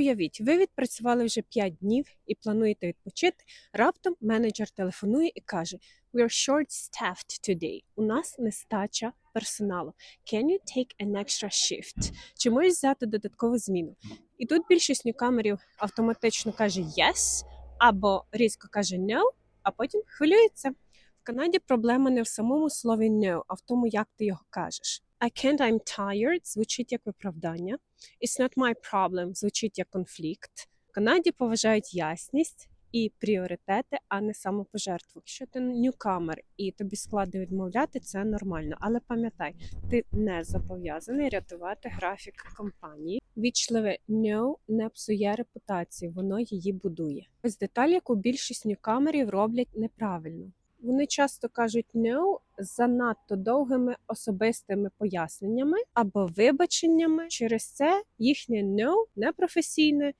Уявіть, ви відпрацювали вже 5 днів і плануєте відпочити. Раптом менеджер телефонує і каже: We are short-staffed today. У нас нестача персоналу. Can you take an extra shift? Чи можеш взяти додаткову зміну? І тут більшість ньюкамерів автоматично каже yes або різко каже no, а потім хвилюється. В Канаді проблема не в самому слові no, а в тому, як ти його кажеш. I can't, I'm tired звучить як виправдання. It's not my problem звучить як конфлікт. В Канаді поважають ясність і пріоритети, а не самопожертву. Якщо ти ньюкамер і тобі складно відмовляти, це нормально. Але пам'ятай, ти не зобов'язаний рятувати графік компанії. Вічливе no не псує репутацію, воно її будує. Ось деталь, яку більшість ньюкамерів роблять неправильно. Вони часто кажуть no занадто довгими особистими поясненнями або вибаченнями. Через це їхнє no непрофесійне